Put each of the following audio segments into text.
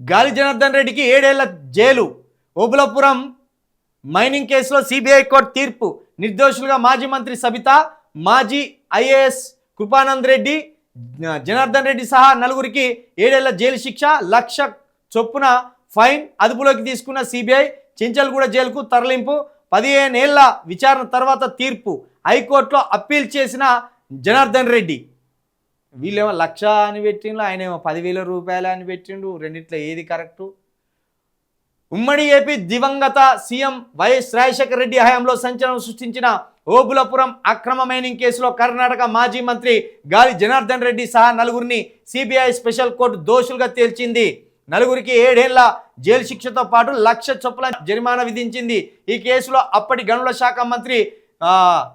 గాలి జనార్దన్ రెడ్డికి ఏడేళ్ళ జైలు. ఓబులపురం మైనింగ్ కేసులో సిబిఐ కోర్టు తీర్పు. నిర్దోషులుగా మాజీ మంత్రి సబిత మాజీ ఐఏఎస్ కృపానంద్ రెడ్డి జనార్దన్ రెడ్డి సహా నలుగురికి ఏడేళ్ళ జైలు శిక్ష లక్ష చొప్పున ఫైన్ అదుపులోకి తీసుకున్న సిబిఐ చెంచల్గూడ జైలుకు తరలింపు పదిహేనేళ్ళ విచారణ తర్వాత తీర్పు. హైకోర్టులో అప్పీల్ చేసిన జనార్దన్ రెడ్డి. వీళ్ళేమో లక్ష అని పెట్టిండు ఆయన ఏమో పదివేల రూపాయలు అని పెట్టిండు రెండిట్లో ఏది కరెక్టు? ఉమ్మడి ఏపీ దివంగత సీఎం వైఎస్ రాజశేఖర రెడ్డి హయాంలో సంచలనం సృష్టించిన ఓబులపురం అక్రమ మైనింగ్ కేసులో కర్ణాటక మాజీ మంత్రి గాలి జనార్దన్ రెడ్డి సహా నలుగురిని సిబిఐ స్పెషల్ కోర్టు దోషులుగా తేల్చింది. నలుగురికి ఏడేళ్ళ జైలు శిక్షతో పాటు లక్ష చొప్పుల జరిమానా విధించింది. ఈ కేసులో అప్పటి గనుల శాఖ మంత్రి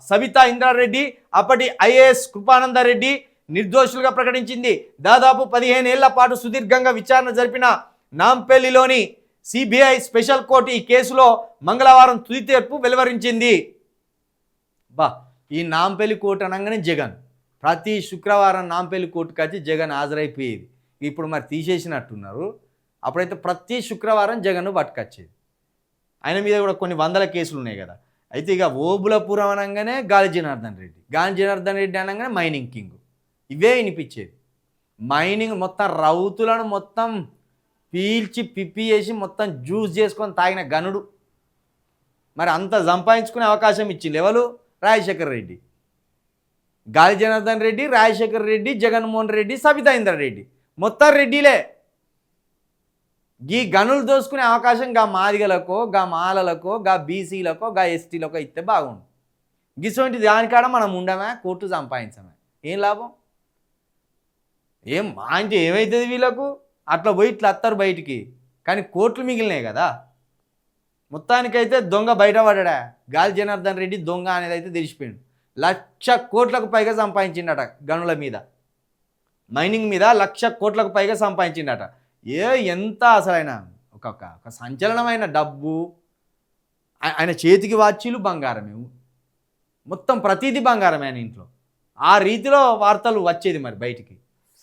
సబితా ఇంద్రారెడ్డి అప్పటి ఐఏఎస్ కృపానందరెడ్డి నిర్దోషులుగా ప్రకటించింది. దాదాపు పదిహేను ఏళ్ళ పాటు సుదీర్ఘంగా విచారణ జరిపిన నాంపల్లిలోని సిబిఐ స్పెషల్ కోర్టు ఈ కేసులో మంగళవారం తుది తీర్పు వెలువరించింది. బా ఈ నాంపల్లి కోర్టు అనగానే జగన్. ప్రతి శుక్రవారం నాంపల్లి కోర్టుకు వచ్చి జగన్ హాజరైపోయేది. ఇప్పుడు మరి తీసేసినట్టున్నారు. అప్పుడైతే ప్రతి శుక్రవారం జగన్ పట్టుకొచ్చేది. ఆయన మీద కూడా కొన్ని వందల కేసులు ఉన్నాయి కదా. అయితే ఇక ఓబులపురం అనగానే గాలి జనార్దన్ రెడ్డి. గాలి జనార్దన్ రెడ్డి అనగానే మైనింగ్ కింగ్. ఇవే వినిపించేది మైనింగ్ మొత్తం రౌతులను మొత్తం పీల్చి పిప్పి చేసి మొత్తం జ్యూస్ చేసుకొని తాగిన గనుడు. మరి అంత సంపాదించుకునే అవకాశం ఇచ్చింది ఎవరు? రాజశేఖర్ రెడ్డి. గాలి జనార్దన్ రెడ్డి రాజశేఖర్ రెడ్డి జగన్మోహన్ రెడ్డి సబితా రెడ్డి. మొత్తం రెడ్డిలే. ఈ గనులు దోసుకునే అవకాశం గా మాదిగలకో గా మాలలకో గా బీసీలకో గా ఎస్టీలకో ఇస్తే బాగుండు. గిసోంటి దానికాడ మనం ఉండమే కోర్టు సంపాదించమే. ఏం లాభం? ఏం మా అంటే ఏమవుతుంది వీళ్ళకు? అట్లా పోయి ఇట్లా వస్తారు బయటికి. కానీ కోట్లు మిగిలినాయి కదా. మొత్తానికైతే దొంగ బయటపడ్డా. గాలి జనార్దన్ రెడ్డి దొంగ అనేది అయితే తెలిసిపోయింది లక్ష కోట్లకు పైగా సంపాదించిండట గనుల మీద. మైనింగ్ మీద లక్ష కోట్లకు పైగా సంపాదించిండట. ఏ ఎంత అసలైన. ఒక ఒక సంచలనమైన డబ్బు. ఆయన చేతికి వాచీలు బంగారమే. మొత్తం ప్రతిదీ బంగారమే ఆయన ఇంట్లో. ఆ రీతిలో వార్తలు వచ్చేది మరి బయటికి.